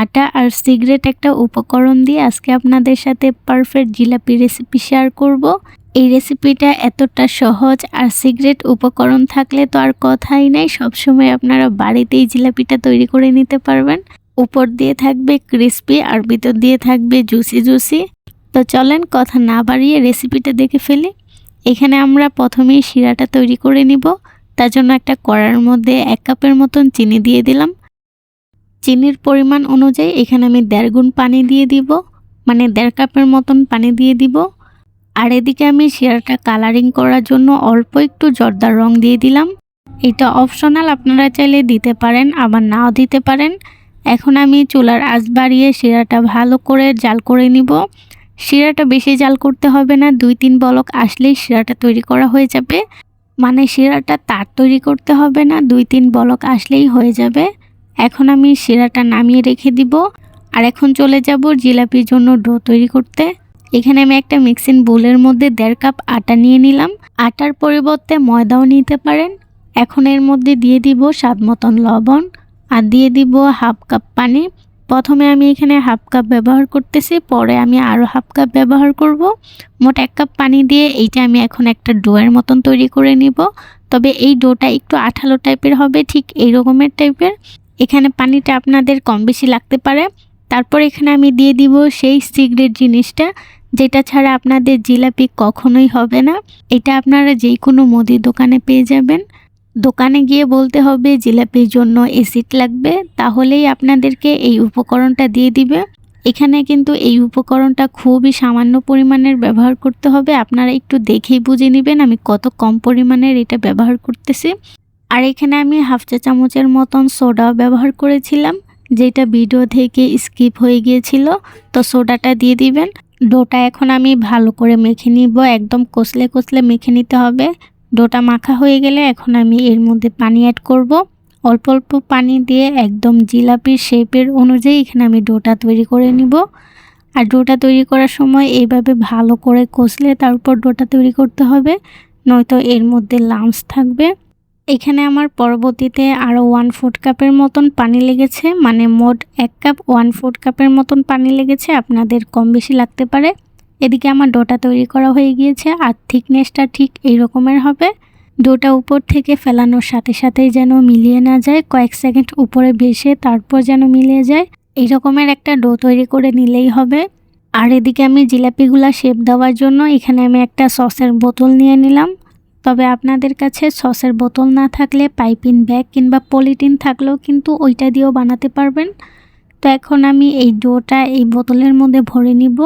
আটা আর সিগারেট একটা উপকরণ দিয়ে আজকে আপনাদের সাথে পারফেক্ট জিলাপি রেসিপি শেয়ার করব। এই রেসিপিটা এতটা সহজ আর সিগারেট উপকরণ থাকলে তো আর কথাই নাই, সবসময় আপনারা বাড়িতেই জিলাপিটা তৈরি করে নিতে পারবেন। উপর দিয়ে থাকবে ক্রিস্পি আর ভিতর দিয়ে থাকবে জুসি জুসি। তো চলেন কথা না বাড়িয়ে রেসিপিটা দেখে ফেলি। এখানে আমরা প্রথমেই শিরাটা তৈরি করে নিব। তার জন্য একটা কড়ার মধ্যে এক কাপের মতন চিনি দিয়ে দিলাম। চিনির পরিমাণ অনুযায়ী এখানে আমি দেড় গুণ পানি দিয়ে দিব মানে দেড় কাপের মতন পানি দিয়ে দিব। আর এদিকে আমি শিরাটা কালারিং করার জন্য অল্প একটু জর্দার রং দিয়ে দিলাম। এটা অপশনাল আপনারা চাইলে দিতে পারেন, আবার নাও দিতে পারেন। এখন আমি চুলার আঁচ বাড়িয়ে শিরাটা ভালো করে জাল করে নিব। শিরাটা বেশি জাল করতে হবে না, দুই তিন বলক আসলেই শিরাটা তৈরি করা হয়ে যাবে। মানে শিরাটা তার তৈরি করতে হবে না, দুই তিন বলক আসলেই হয়ে যাবে। এখন আমি শিরাটা নামিয়ে রেখে দিব। আর এখন চলে যাব জিলাপির জন্য ডো তৈরি করতে। এখানে আমি একটা মিক্সিং বোলের মধ্যে দেড় কাপ আটা নিয়ে নিলাম। আটার পরিবর্তে ময়দাও নিতে পারেন। এখন এর মধ্যে দিয়ে দিব স্বাদ মতন লবণ। আর দিয়ে দিব হাফ কাপ পানি। প্রথমে আমি এখানে হাফ কাপ ব্যবহার করতেছি, পরে আমি আরও হাফ কাপ ব্যবহার করব। মোট এক কাপ পানি দিয়ে এইটা আমি এখন একটা ডোয়ের মতন তৈরি করে নিব। তবে এই ডোটা একটু আঠালো টাইপের হবে, ঠিক এই রকমের টাইপের। এখানে পানিটা আপনাদের কম বেশি লাগতে পারে। তারপর এখানে আমি দিয়ে দিব সেই সিগ্রেট জিনিসটা, যেটা ছাড়া আপনাদের জিলাপি কখনোই হবে না। এটা আপনারা যেই কোনো মুদির দোকানে পেয়ে যাবেন। দোকানে গিয়ে বলতে হবে জিলাপির জন্য এসিড লাগবে, তাহলেই আপনাদেরকে এই উপকরণটা দিয়ে দিবে। এখানে কিন্তু এই উপকরণটা খুবই সামান্য পরিমাণের ব্যবহার করতে হবে। আপনারা একটু দেখেই বুঝে নেবেন আমি কত কম পরিমাণের এটা ব্যবহার করতেছি। আর এখানে আমি হাফ চা চামচের মতন সোডা ব্যবহার করেছিলাম, যেটা ভিডিও থেকে স্কিপ হয়ে গিয়েছিল, তো সোডাটা দিয়ে দিবেন। ডোটা এখন আমি ভালো করে মেখে নিব, একদম কষলে কষলে মেখে নিতে হবে। ডোটা মাখা হয়ে গেলে এখন আমি এর মধ্যে পানি অ্যাড করব। অল্প অল্প পানি দিয়ে একদম জিলাপির শেপের অনুযায়ী এখানে আমি ডোটা তৈরি করে নিব। আর ডোটা তৈরি করার সময় এইভাবে ভালো করে কষলে তারপর ডোটা তৈরি করতে হবে, নয়তো এর মধ্যে লামস থাকবে। এখানে আমার পরবর্তীতে আরও ওয়ান ফুড কাপের মতন পানি লেগেছে মানে মোট এক কাপ ওয়ান ফুড কাপের মতন পানি লেগেছে, আপনাদের কম বেশি লাগতে পারে। এদিকে আমার ডোটা তৈরি করা হয়ে গিয়েছে, আর থিকনেসটা ঠিক এই রকমের হবে। ডোটা উপর থেকে ফেলানোর সাথে সাথেই যেন মিলিয়ে না যায়, কয়েক সেকেন্ড উপরে ভেসে তারপর যেন মিলিয়ে যায়। এই রকমের একটা ডো তৈরি করে নিলেই হবে। আর এদিকে আমি জিলাপিগুলা শেপ দেওয়ার জন্য এখানে আমি একটা সসের বোতল নিয়ে নিলাম। তবে আপনাদের কাছে সসের বোতল না থাকলে পাইপিন ব্যাগ কিংবা পলিটিন থাকলেও কিন্তু ওইটা দিয়েও বানাতে পারবেন। তো এখন আমি এই ডোটা এই বোতলের মধ্যে ভরে নিব।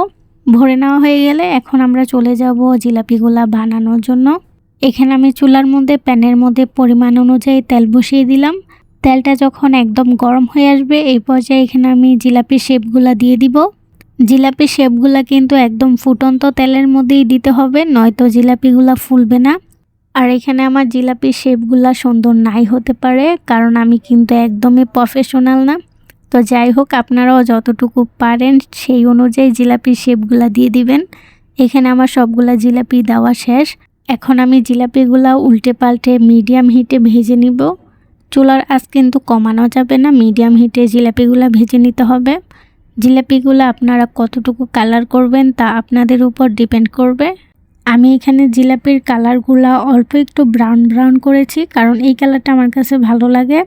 ভরে নেওয়া হয়ে গেলে এখন আমরা চলে যাব জিলাপিগুলা বানানোর জন্য। এখানে আমি চুলার মধ্যে, প্যানের মধ্যে পরিমাণ অনুযায়ী তেল বসিয়ে দিলাম। তেলটা যখন একদম গরম হয়ে আসবে, এই পর্যায়ে এখানে আমি জিলাপি শেপগুলা দিয়ে দিব। জিলাপি শেপগুলা কিন্তু একদম ফুটন্ত তেলের মধ্যেই দিতে হবে, নয়তো জিলাপিগুলা ফুলবে না। আর এখানে আমার জিলাপির শেপগুলা সুন্দর নাই হতে পারে, কারণ আমি কিন্তু একদমই প্রফেশনাল না। তো যাই হোক, আপনারাও যতটুকু পারেন সেই অনুযায়ী জিলাপির শেপগুলা দিয়ে দিবেন। এখানে আমার সবগুলা জিলাপি দেওয়া শেষ। এখন আমি জিলাপিগুলা উল্টে পাল্টে মিডিয়াম হিটে ভেজে নিব। চুলার আজ কিন্তু কমানো যাবে না মিডিয়াম হিটে জিলাপিগুলা ভেজে নিতে হবে। জিলাপিগুলো আপনারা কতটুকু কালার করবেন তা আপনাদের উপর ডিপেন্ড করবে। আমি এখানে জিলাপির কালারগুলা অল্প একটু ব্রাউন ব্রাউন করেছি, কারণ এই কালারটা আমার কাছে ভালো লাগে।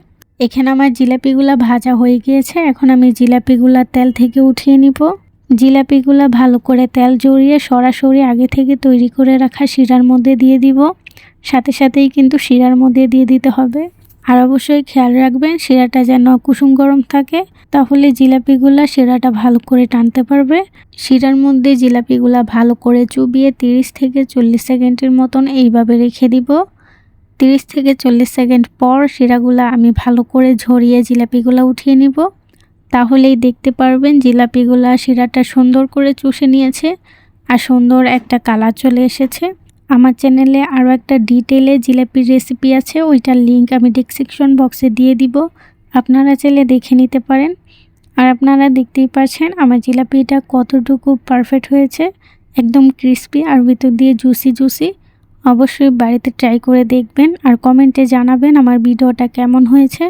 এখানে আমার জিলাপিগুলো ভাজা হয়ে গিয়েছে, এখন আমি জিলাপিগুলা তেল থেকে উঠিয়ে নিব। জিলাপিগুলো ভালো করে তেল জড়িয়ে সরাসরি আগে থেকে তৈরি করে রাখা শিরার মধ্যে দিয়ে দিব। সাথে সাথেই কিন্তু শিরার মধ্যে দিয়ে দিতে হবে। আর অবশ্যই খেয়াল রাখবেন শিরাটা যেন কুসুম গরম থাকে, তাহলে জিলাপিগুলা শিরাটা ভালো করে টানতে পারবে। শিরার মধ্যে জিলাপিগুলা ভালো করে চুবিয়ে তিরিশ থেকে চল্লিশ সেকেন্ডের মতন এইভাবে রেখে দিব। তিরিশ থেকে চল্লিশ সেকেন্ড পর শিরাগুলা আমি ভালো করে ঝরিয়ে জিলাপিগুলা উঠিয়ে নিব। তাহলেই দেখতে পারবেন জিলাপিগুলা শিরাটা সুন্দর করে চুষে নিয়েছে, আর সুন্দর একটা কালার চলে এসেছে। আমার চ্যানেলে আরও একটা ডিটেলে জিলাপির রেসিপি আছে, ওইটার লিঙ্ক আমি ডিসক্রিপশন বক্সে দিয়ে দিব। আপনারা চাইলে দেখে নিতে পারেন। আর আপনারা দেখতেই পাচ্ছেন আমার জিলাপিটা কতটুকু পারফেক্ট হয়েছে। একদম ক্রিস্পি আর ভিতর দিয়ে জুসি জুসি অবশ্যই বাড়িতে ট্রাই করে দেখবেন আর কমেন্টে জানাবেন আমার ভিডিওটা কেমন হয়েছে।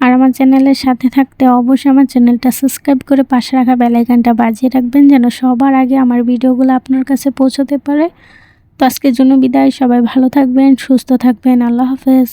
আর আমার চ্যানেলের সাথে থাকতে অবশ্যই আমার চ্যানেলটা সাবস্ক্রাইব করে পাশে রাখা বেলাইকানটা বাজিয়ে রাখবেন, যেন সবার আগে আমার ভিডিওগুলো আপনার কাছে পৌঁছতে পারে। তো আজকের জন্য বিদায়। সবাই ভালো থাকবেন সুস্থ থাকবেন। আল্লাহ হাফেজ।